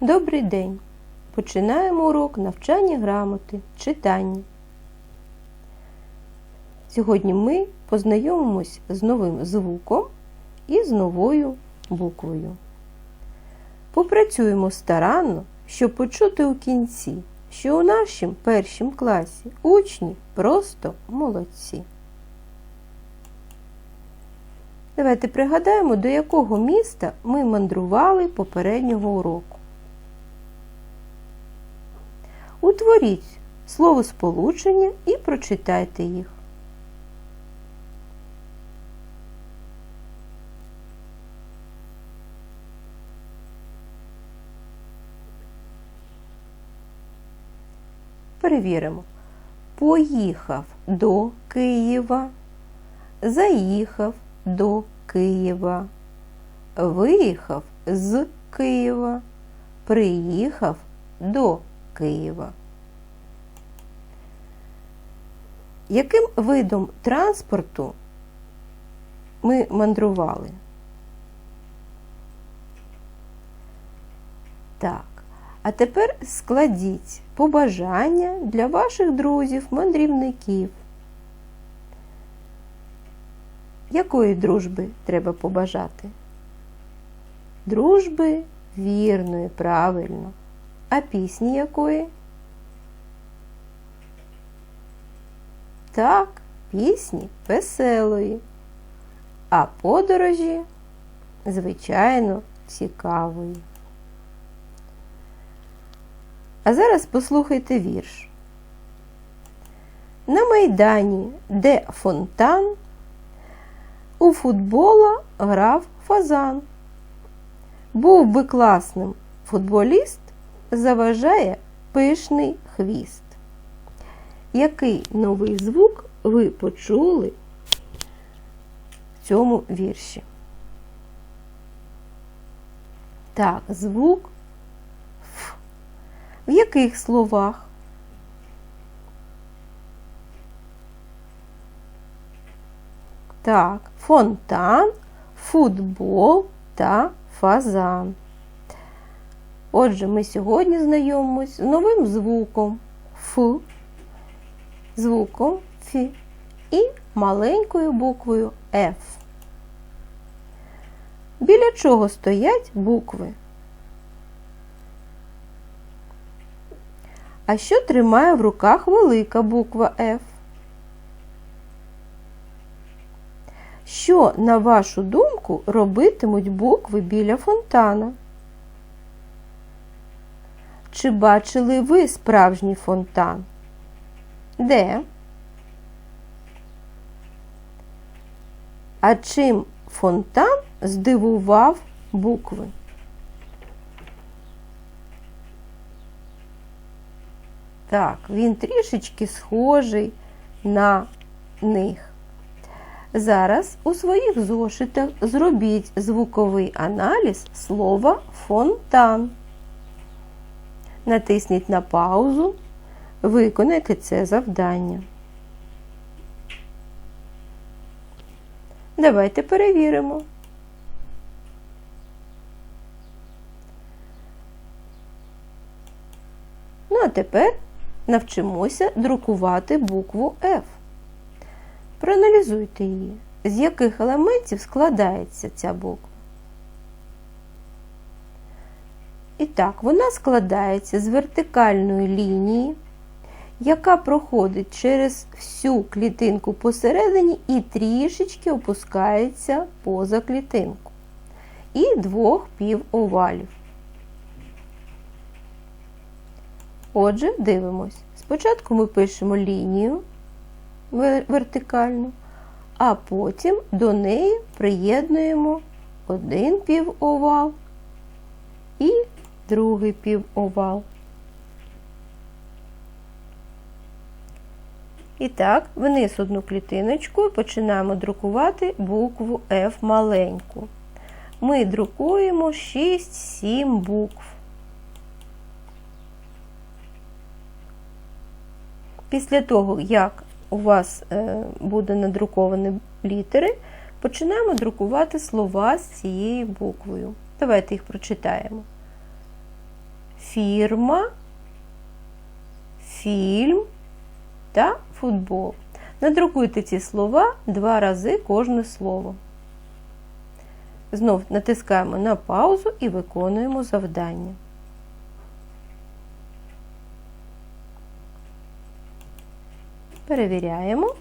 Добрий день! Починаємо урок навчання грамоти, читання. Сьогодні ми познайомимось з новим звуком і з новою буквою. Попрацюємо старанно, щоб почути у кінці, що у нашому першому класі учні просто молодці. Давайте пригадаємо, до якого міста ми мандрували попереднього уроку. Утворіть словосполучення і прочитайте їх. Перевіримо. Поїхав до Києва, заїхав до Києва, виїхав з Києва, приїхав до Києва. Яким видом транспорту ми мандрували? Так. А тепер складіть побажання для ваших друзів-мандрівників. Якої дружби треба побажати? Дружби вірної, правильно. А пісні якої? Так, пісні веселої. А подорожі, звичайно, цікавої. А зараз послухайте вірш. На майдані, де фонтан, у футбола грав фазан. Був би класним футболіст, заважає пишний хвіст. Який новий звук ви почули в цьому вірші? Так, звук Ф. В яких словах? Так, фонтан, футбол та фазан. Отже, ми сьогодні знайомимось з новим звуком Ф, звуком Ф і маленькою буквою Ф. Біля чого стоять букви? А що тримає в руках велика буква F? Що, на вашу думку, робитимуть букви біля фонтана? Чи бачили ви справжній фонтан? Де? А чим фонтан здивував букви? Так, він трішечки схожий на них. Зараз у своїх зошитах зробіть звуковий аналіз слова фонтан. Натисніть на паузу, виконайте це завдання. Давайте перевіримо. Ну, а тепер навчимося друкувати букву F. Проаналізуйте її, з яких елементів складається ця буква. І так, вона складається з вертикальної лінії, яка проходить через всю клітинку посередині і трішечки опускається поза клітинку. І двох півовалів. Отже, дивимось. Спочатку ми пишемо лінію вертикальну, а потім до неї приєднуємо один півовал і другий півовал. І так, вниз одну клітиночку починаємо друкувати букву F маленьку. Ми друкуємо 6-7 букв. Після того, як у вас е, буде надруковані літери, починаємо друкувати слова з цією буквою. Давайте їх прочитаємо. фірма, фільм та футбол. Надрукуйте ці слова два рази кожне слово. Знов натискаємо на паузу і виконуємо завдання. Перевіряємо.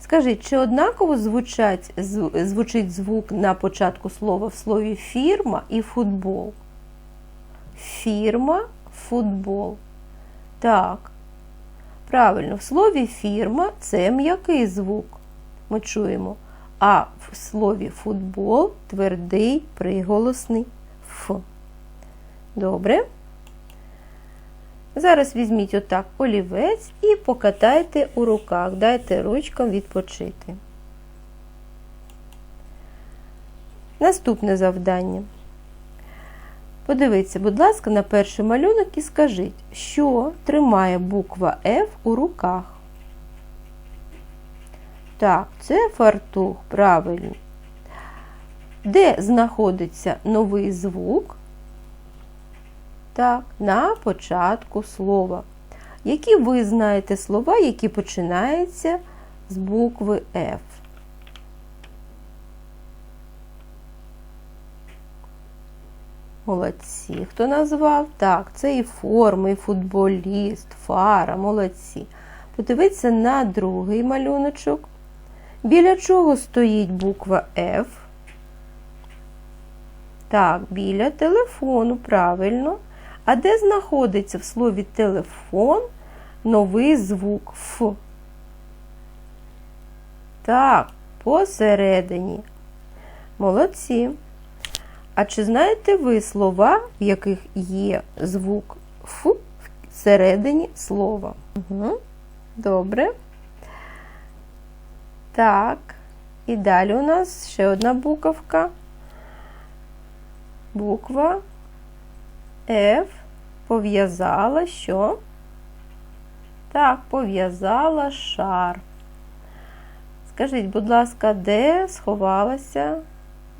Скажіть, чи однаково звучать, звучить звук на початку слова в слові фірма і футбол? Фірма, футбол. Так. Правильно, в слові фірма це м'який звук. Ми чуємо. А в слові футбол твердий приголосний Ф. Добре. Зараз візьміть отак олівець і покатайте у руках. Дайте ручкам відпочити. Наступне завдання. Подивіться, будь ласка, на перший малюнок і скажіть, що тримає буква F у руках. Так, це фартух, правильно. Де знаходиться новий звук? Так, на початку слова. Які ви знаєте слова, які починаються з букви F? Молодці. Хто назвав? Так, це і форма, і футболіст, фара, молодці. Подивіться на другий малюночок. Біля чого стоїть буква F? Так, біля телефону, правильно. А де знаходиться в слові телефон новий звук Ф? Так, посередині. Молодці. А чи знаєте ви слова, в яких є звук Ф всередині слова? Угу. Добре. Так, і далі у нас ще одна буковка. Буква F пов'язала що? Так, пов'язала шар. Скажіть, будь ласка, де сховалася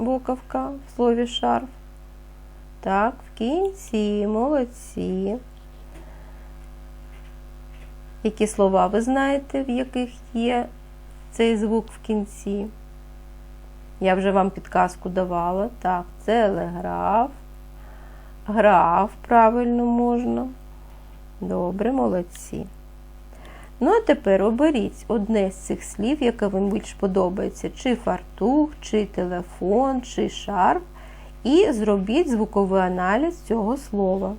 буковка в слові шарф? Так, в кінці, молодці. Які слова ви знаєте, в яких є цей звук в кінці? Я вже вам підказку давала. Так, телеграф. Граф правильно можна. Добре, молодці. Ну, а тепер оберіть одне з цих слів, яке вам більш подобається, чи фартух, чи телефон, чи шарф, і зробіть звуковий аналіз цього слова.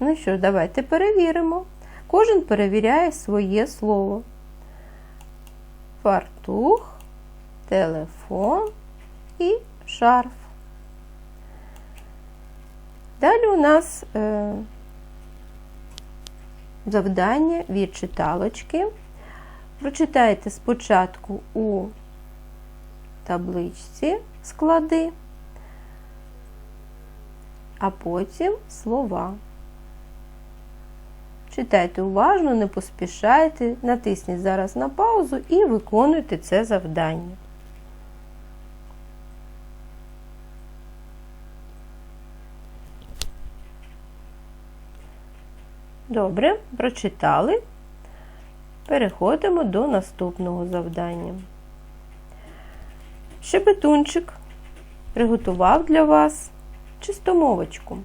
Ну що ж, давайте перевіримо. Кожен перевіряє своє слово. Фартух, телефон і шарф. Далі у нас е, завдання від читалочки. Прочитайте спочатку у табличці склади, а потім слова. Читайте уважно, не поспішайте, натисніть зараз на паузу і виконуйте це завдання. Добре, прочитали. Переходимо до наступного завдання. Шебетунчик приготував для вас чистомовочку.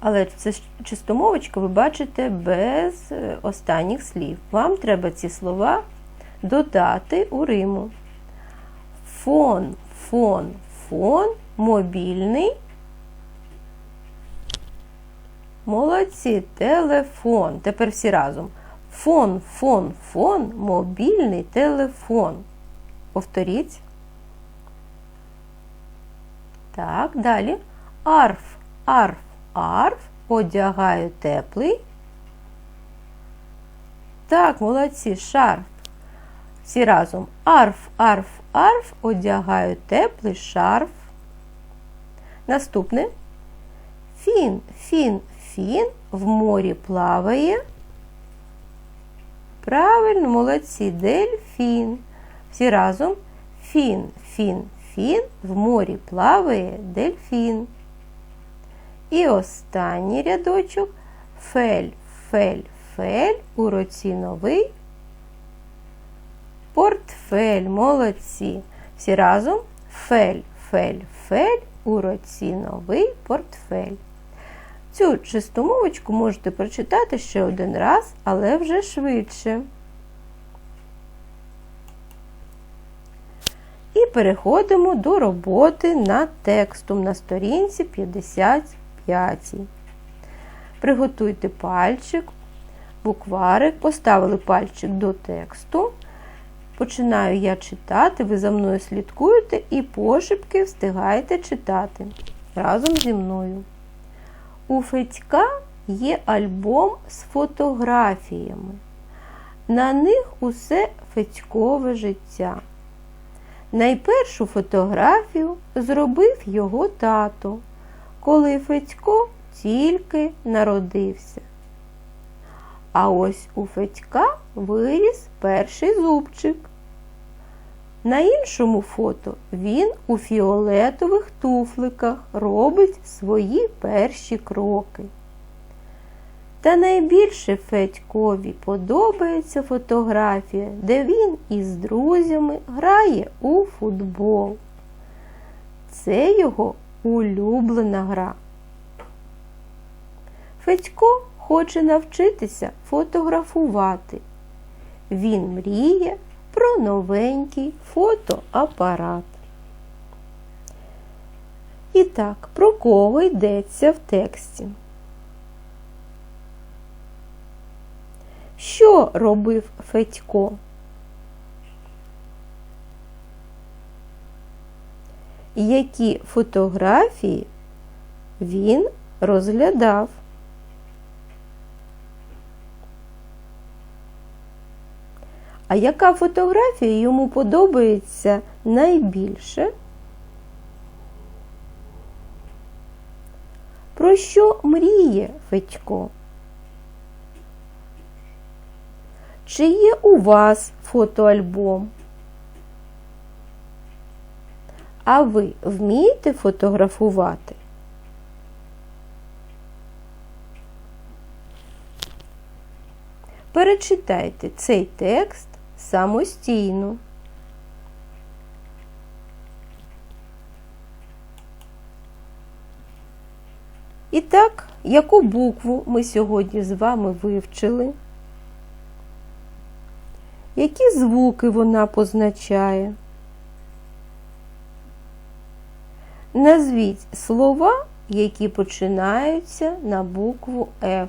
Але це чистомовочка ви бачите без останніх слів. Вам треба ці слова додати у Риму. Фон, фон, фон, мобільний. Молодці, телефон. Тепер всі разом. Фон, фон, фон, мобільний телефон. Повторіть. Так, далі. Арф, арф, арф. Одягаю теплий. Так, молодці, шарф. Всі разом. Арф, арф, арф. Одягаю теплий шарф. Наступне. Фін, фін, фін в морі плаває. Правильно, молодці. Дельфін. Всі разом. Фін, фін, фін. В морі плаває дельфін. І останній рядочок. Фель, фель, фель. У році новий. Портфель, молодці. Всі разом. Фель, фель, фель. У році новий портфель. Цю чистомовочку можете прочитати ще один раз, але вже швидше. І переходимо до роботи над текстом на сторінці 55. Приготуйте пальчик, букварик, поставили пальчик до тексту. Починаю я читати, ви за мною слідкуєте і пошепки встигаєте читати разом зі мною. У Федька є альбом з фотографіями. На них усе Федькове життя. Найпершу фотографію зробив його тато, коли Федько тільки народився. А ось у Федька виріс перший зубчик. На іншому фото він у фіолетових туфликах робить свої перші кроки. Та найбільше Федькові подобається фотографія, де він із друзями грає у футбол. Це його улюблена гра. Федько хоче навчитися фотографувати. Він мріє про новенький фотоапарат. І так, про кого йдеться в тексті? Що робив Федько? Які фотографії він розглядав? А яка фотографія йому подобається найбільше? Про що мріє Федько? Чи є у вас фотоальбом? А ви вмієте фотографувати? Перечитайте цей текст самостійно. І так, яку букву ми сьогодні з вами вивчили? Які звуки вона позначає? Назвіть слова, які починаються на букву F.